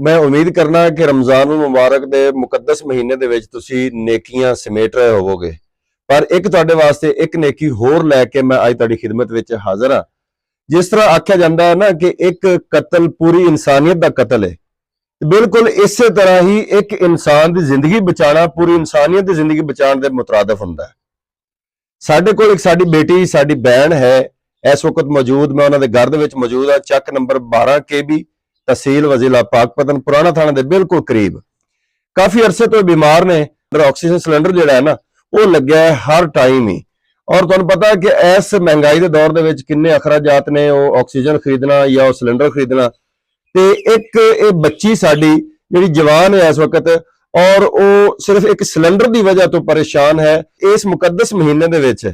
ਮੈਂ ਉਮੀਦ ਕਰਨਾ ਕਿ ਰਮਜ਼ਾਨ ਮੁਬਾਰਕ ਦੇ ਮੁਕੱਦਸ ਮਹੀਨੇ ਦੇ ਵਿੱਚ ਤੁਸੀਂ ਨੇਕੀਆਂ ਸਮੇਟ ਰਹੇ ਹੋਵੋਗੇ। ਪਰ ਇੱਕ ਤੁਹਾਡੇ ਵਾਸਤੇ ਇੱਕ ਨੇਕੀ ਹੋਰ ਲੈ ਕੇ ਮੈਂ ਅੱਜ ਤੁਹਾਡੀ ਖਿਦਮਤ ਵਿੱਚ ਹਾਜ਼ਰ ਹਾਂ। ਜਿਸ ਤਰ੍ਹਾਂ ਆਖਿਆ ਜਾਂਦਾ ਹੈ ਨਾ ਕਿ ਇੱਕ ਕਤਲ ਪੂਰੀ ਇਨਸਾਨੀਅਤ ਦਾ ਕਤਲ ਹੈ। ਬਿਲਕੁਲ ਇਸੇ ਤਰ੍ਹਾਂ ਹੀ ਇੱਕ ਇਨਸਾਨ ਦੀ ਜ਼ਿੰਦਗੀ ਬਚਾਉਣਾ ਪੂਰੀ ਇਨਸਾਨੀਅਤ ਦੀ ਜ਼ਿੰਦਗੀ ਬਚਾਉਣ ਦੇ ਮੁਤਰਾਦਫ ਹੁੰਦਾ ਹੈ। ਸਾਡੇ ਕੋਲ ਇੱਕ ਸਾਡੀ ਬੇਟੀ, ਸਾਡੀ ਬਹਿਣ ਹੈ। ਇਸ ਵਕਤ ਮੌਜੂਦ ਮੈਂ ਉਹਨਾਂ ਦੇ ਘਰ ਦੇ ਵਿੱਚ ਮੌਜੂਦ ਹਾਂ। ਚੱਕ ਨੰਬਰ 12 ਕੇਬੀ ਤਹਿਸੀਲ ਵਜ਼ੀਲਾ ਪਾਕਪਤਨ ਪੁਰਾਣਾ ਥਾਣਾ ਦੇ ਬਿਲਕੁਲ ਕਰੀਬ। ਕਾਫੀ ਅਰਸੇ ਤੋਂ ਬਿਮਾਰ ਨੇ ਆਕਸੀਜਨ ਸਿਲੰਡਰ ਜਿਹੜਾ ਹੈ ਨਾ, ਉਹ ਲੱਗਿਆ ਹਰ ਟਾਈਮ ਹੀ। ਔਰ ਤੁਹਾਨੂੰ ਪਤਾ ਹੈ ਕਿ ਇਸ ਮਹਿੰਗਾਈ ਦੇ ਦੌਰ ਦੇ ਵਿੱਚ ਕਿੰਨੇ ਅਖਰਾਜਾਤ ਨੇ ਉਹ ਆਕਸੀਜਨ ਖਰੀਦਣਾ ਜਾਂ ਉਹ ਸਿਲੰਡਰ ਖਰੀਦਣਾ। ਤੇ ਇੱਕ ਇਹ ਬੱਚੀ ਸਾਡੀ ਜਿਹੜੀ ਜਵਾਨ ਹੈ ਇਸ ਵਕਤ, ਔਰ ਉਹ ਸਿਰਫ ਇੱਕ ਸਿਲੰਡਰ ਦੀ ਵਜ੍ਹਾ ਤੋਂ ਪਰੇਸ਼ਾਨ ਹੈ ਇਸ ਮੁਕੱਦਸ ਮਹੀਨੇ ਦੇ ਵਿੱਚ।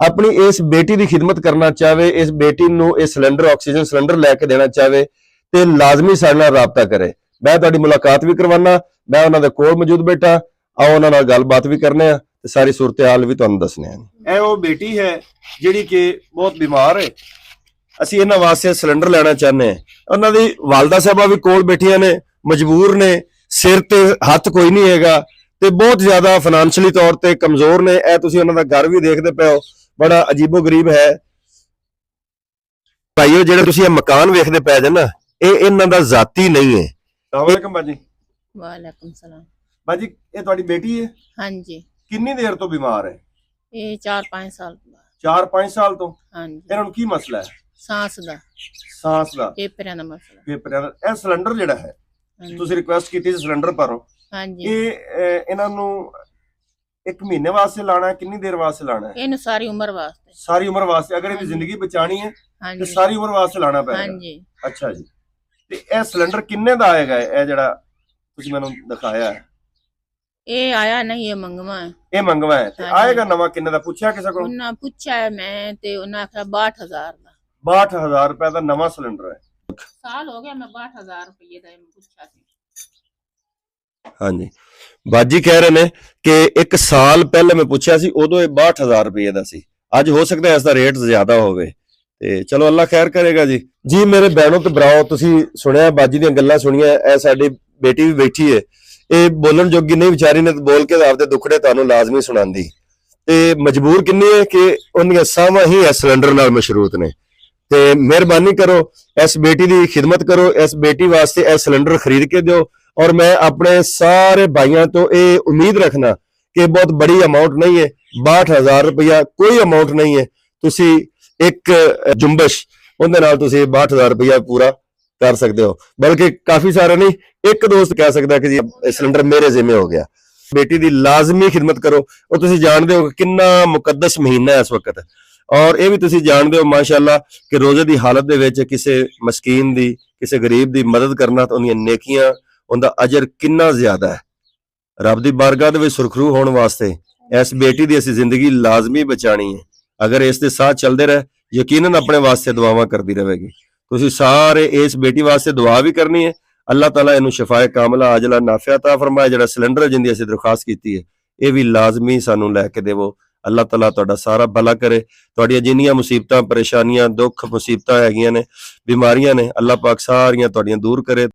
ਆਪਣੀ ਇਸ ਬੇਟੀ ਦੀ ਖਿਦਮਤ ਕਰਨਾ ਚਾਹਵੇ, ਇਸ ਬੇਟੀ ਨੂੰ ਇਹ ਸਿਲੰਡਰ, ਆਕਸੀਜਨ ਸਿਲੰਡਰ ਲੈ ਕੇ ਦੇਣਾ ਚਾਹਵੇ ਤੇ ਲਾਜ਼ਮੀ ਸਾਡੇ ਨਾਲ ਰਾਬਤਾ ਕਰੇ। ਮੈਂ ਤੁਹਾਡੀ ਮੁਲਾਕਾਤ ਵੀ ਕਰਵਾਉਣਾ ਮੈਂ ਉਹਨਾਂ ਦੇ ਕੋਲ ਮੌਜੂਦ ਬੈਠਾ। ਆਓ ਉਹਨਾਂ ਨਾਲ ਗੱਲਬਾਤ ਵੀ ਕਰਨੇ ਆ ਤੇ ਸਾਰੀ ਸੂਰਤ-ਹਾਲ ਵੀ ਤੁਹਾਨੂੰ ਦੱਸਣੇ ਆ। ਇਹ ਉਹ ਬੇਟੀ ਹੈ ਜਿਹੜੀ ਕਿ ਬਹੁਤ ਬਿਮਾਰ ਹੈ। ਅਸੀਂ ਇਹਨਾਂ ਵਾਸਤੇ ਸਿਲੰਡਰ ਲੈਣਾ ਚਾਹੁੰਦੇ ਹਾਂ। ਉਹਨਾਂ ਦੀ ਵਾਲਦਾ ਸਾਹਿਬਾ ਵੀ ਕੋਲ ਬੈਠੀਆਂ ਨੇ, ਮਜਬੂਰ ਨੇ, ਸਿਰ ਤੇ ਹੱਥ ਕੋਈ ਨਹੀਂ ਹੈਗਾ ਤੇ ਬਹੁਤ ਜ਼ਿਆਦਾ ਫਾਈਨੈਂਸ਼ਲੀ ਤੌਰ ਤੇ ਕਮਜ਼ੋਰ ਨੇ। ਇਹ ਤੁਸੀਂ ਉਹਨਾਂ ਦਾ ਘਰ ਵੀ ਦੇਖਦੇ ਪਏ ਹੋ। ਬੜਾ ਅਜੀਬੋ ਗਰੀਬ ਹੈ। ਭਾਈਓ, ਜਿਹੜੇ ਤੁਸੀਂ ਇਹ ਮਕਾਨ ਵੇਖਦੇ ਪਏ ਜੇ ਨਾ ਇਹ ਇਹਨਾਂ ਦਾ ਜ਼ਾਤੀ ਨਹੀਂ ਹੈ। ਅਸਲਾਮੁਅਲੈਕਮ ਬਾਜੀ ਵਾਲੇਕੁਮ ਸਲਾਮ। ਬਾਜੀ ਇਹ ਤੁਹਾਡੀ ਬੇਟੀ ਹੈ? ਹਾਂਜੀ। ਕਿੰਨੀ ਦੇਰ ਤੋਂ ਬਿਮਾਰ ਹੈ? ਇਹ 4-5 ਸਾਲ ਬਾਅਦ। 4-5 ਸਾਲ ਤੋਂ? ਹਾਂਜੀ। ਇਹਨਾਂ ਨੂੰ ਕੀ ਮਸਲਾ ਹੈ? ਸਾਂਸ ਦਾ। ਸਾਂਸ ਦਾ। ਫੇਫੜਿਆਂ ਦਾ ਮਸਲਾ। ਫੇਫੜਿਆਂ ਦਾ। ਇਹ ਸਿਲੰਡਰ ਜਿਹੜਾ ਹੈ। ਤੁਸੀਂ ਰਿਕੁਐਸਟ ਕੀਤੀ ਸੀ ਸਿਲੰਡਰ ਭਰੋ। ਹਾਂਜੀ। ਇਹ ਇਹਨਾਂ ਨੂੰ ਇੱਕ ਮਹੀਨੇ ਵਾਸਤੇ ਲਾਣਾ ਕਿੰਨੀ ਦੇਰ ਵਾਸਤੇ ਲਾਣਾ ਹੈ? ਇਹਨੂੰ ਸਾਰੀ ਉਮਰ ਵਾਸਤੇ। ਸਾਰੀ ਉਮਰ ਵਾਸਤੇ ਅਗਰ ਇਹਦੀ। ਜ਼ਿੰਦਗੀ ਬਚਾਣੀ ਹੈ ਤੇ ਸਾਰੀ ਉਮਰ ਵਾਸਤੇ ਲਾਣਾ ਪਏਗਾ। ਹਾਂਜੀ। ਅੱਛਾ ਜੀ। ਤੇ ਇਹ ਸਿਲੰਡਰ ਕਿੰਨੇ ਦਾ ਆਏਗਾ? ਇਹ ਜਿਹੜਾ ਤੁਸੀਂ ਮੈਨੂੰ ਦਿਖਾਇਆ ਹੈ। ਇਹ ਆਇਆ ਨਹੀਂ ਇਹ ਮੰਗਵਾ ਹੈ। ਇਹ ਮੰਗਵਾ ਹੈ ਤੇ ਹਾਂਜੀ। ਆਏਗਾ ਨਵਾਂ ਕਿੰਨੇ ਦਾ? ਪੁੱਛਿਆ ਕਿਸੇ ਕੋਲ? ਉਹਨਾਂ ਪੁੱਛਿਆ ਮੈਂ ਤੇ ਉਹਨਾਂ ਆਖਿਆ 62000 ਦਾ। 62000 ਰੁਪਏ ਦਾ ਨਵਾਂ ਸਿਲੰਡਰ ਹੈ। ਸਾਲ ਹੋ ਗਿਆ ਮੈਂ 62000 ਰੁਪਏ ਦਾ ਇਹਨੂੰ ਪੁੱਛਿਆ ਸੀ। ਹਾਂਜੀ। ਬਾਜੀ ਕਹਿ ਰਹੇ ਨੇ ਕਿ ਇੱਕ ਸਾਲ ਪਹਿਲਾਂ ਮੈਂ ਪੁੱਛਿਆ ਸੀ ਉਦੋਂ ਇਹ 62000 ਰੁਪਏ ਦਾ ਸੀ। ਅੱਜ ਹੋ ਸਕਦਾ ਹੈ ਇਸ ਦਾ ਰੇਟ ਜ਼ਿਆਦਾ ਹੋਵੇ। ਤੇ ਚਲੋ ਅੱਲਾ ਖੈਰ ਕਰੇਗਾ ਜੀ। ਜੀ, ਮੇਰੇ ਬਹਿਣੋ ਤੇ ਬਰਾਓ, ਤੁਸੀਂ ਸੁਣਿਆ, ਬਾਜੀ ਦੀਆਂ ਗੱਲਾਂ ਸੁਣੀਆਂ, ਇਹ ਸਾਡੀ ਬੇਟੀ ਵੀ ਬੈਠੀ ਹੈ ਇਹ ਬੋਲਣ ਜੋਗੀ ਨਹੀਂ, ਵਿਚਾਰੀ ਨੇ ਬੋਲ ਕੇ ਆਪਦੇ ਦੁੱਖੜੇ ਤੁਹਾਨੂੰ ਲਾਜ਼ਮੀ ਸੁਣਾਉਂਦੀ। ਤੇ ਮਜਬੂਰ ਕਿੰਨੀ ਹੈ ਕਿ ਉਹਨੀਆਂ ਸਾਵਾਂ ਹੀ ਇਸ ਸਿਲੰਡਰ ਨਾਲ ਮਸ਼ਰੂਤ ਨੇ। ਤੇ ਮਿਹਰਬਾਨੀ ਕਰੋ, ਇਸ ਬੇਟੀ ਦੀ ਖਿਦਮਤ ਕਰੋ, ਇਸ ਬੇਟੀ ਵਾਸਤੇ ਇਹ ਸਿਲੰਡਰ ਖਰੀਦ ਕੇ ਦਿਓ। ਔਰ ਮੈਂ ਆਪਣੇ ਸਾਰੇ ਭਾਈਆਂ ਤੋਂ ਇਹ ਉਮੀਦ ਰੱਖਣਾ ਕਿ ਬਹੁਤ ਬੜੀ ਅਮਾਉਂਟ ਨਹੀਂ ਹੈ 62000 ਰੁਪਇਆ ਕੋਈ ਅਮਾਉਂਟ ਨਹੀਂ ਹੈ ਤੁਸੀਂ ਇੱਕ ਜੁੰਬਸ਼, ਉਹਦੇ ਨਾਲ ਤੁਸੀਂ 62000 ਰੁਪਇਆ ਪੂਰਾ ਕਰ ਸਕਦੇ ਹੋ। ਬਲਕਿ ਕਾਫੀ ਸਾਰਾ ਨਹੀਂ, ਇੱਕ ਦੋਸਤ ਕਹਿ ਸਕਦਾ ਕਿ ਜੀ, ਇਹ ਸਿਲੰਡਰ ਮੇਰੇ ਜ਼ਿੰਮੇ ਹੋ ਗਿਆ। ਬੇਟੀ ਦੀ ਲਾਜ਼ਮੀ ਖਿਦਮਤ ਕਰੋ ਉਹ ਤੁਸੀਂ ਜਾਣਦੇ ਹੋ ਕਿ ਕਿੰਨਾ ਮੁਕੱਦਸ ਮਹੀਨਾ ਹੈ ਇਸ ਵਕਤ। ਔਰ ਇਹ ਵੀ ਤੁਸੀਂ ਜਾਣਦੇ ਹੋ, ਮਾਸ਼ਾਅੱਲਾ, ਕਿ ਰੋਜ਼ੇ ਦੀ ਹਾਲਤ ਦੇ ਵਿੱਚ ਕਿਸੇ ਮਸਕੀਨ ਦੀ, ਕਿਸੇ ਗਰੀਬ ਦੀ ਮਦਦ ਕਰਨਾ ਤਾਂ ਉਹਦੀਆਂ ਨੇਕੀਆਂ, ਉਹਦਾ ਅਜਰ ਕਿੰਨਾ ਜ਼ਿਆਦਾ ਹੈ। ਰੱਬ ਦੀ ਬਾਰਗਾਹ ਦੇ ਵਿੱਚ ਸੁਰਖਰੂ ਹੋਣ ਵਾਸਤੇ ਇਸ ਬੇਟੀ ਦੀ ਅਸੀਂ ਜ਼ਿੰਦਗੀ ਲਾਜ਼ਮੀ ਬਚਾਣੀ ਹੈ। ਅਗਰ ਇਸ ਦੇ ਸਾਹ ਚੱਲਦੇ ਰਹੇ, ਯਕੀਨਨ ਆਪਣੇ ਵਾਸਤੇ ਦੁਆਵਾਂ ਕਰਦੀ ਰਹੇਗੀ। ਤੁਸੀਂ ਸਾਰੇ ਇਸ ਬੇਟੀ ਵਾਸਤੇ ਦੁਆ ਵੀ ਕਰਨੀ ਹੈ। ਅੱਲਾਹ ਤਾਲਾ ਇਹਨੂੰ ਸ਼ਫਾਏ ਕਾਮਲਾ, ਆਜਲਾ, ਨਾਫਿਆ ਤਾ ਫਰਮਾਏ, ਜਿਹੜਾ ਸਿਲੰਡਰ ਜਿੰਦੀ ਅਸੀਂ ਦਰਖਾਸਤ ਕੀਤੀ ਹੈ, ਇਹ ਵੀ ਲਾਜ਼ਮੀ ਸਾਨੂੰ ਲੈ ਕੇ ਦੇਵੋ। ਅੱਲਾਹ ਤਾਲਾ ਤੁਹਾਡਾ ਸਾਰਾ ਭਲਾ ਕਰੇ। ਤੁਹਾਡੀਆਂ ਜਿੰਨੀਆਂ ਮੁਸੀਬਤਾਂ, ਪਰੇਸ਼ਾਨੀਆਂ, ਦੁੱਖ, ਮੁਸੀਬਤਾਂ ਹੈਗੀਆਂ ਨੇ, ਬਿਮਾਰੀਆਂ ਨੇ, ਅੱਲਾਹ ਪਾਕ ਸਾਰੀਆਂ ਤੁਹਾਡੀਆਂ ਦੂਰ ਕਰੇ।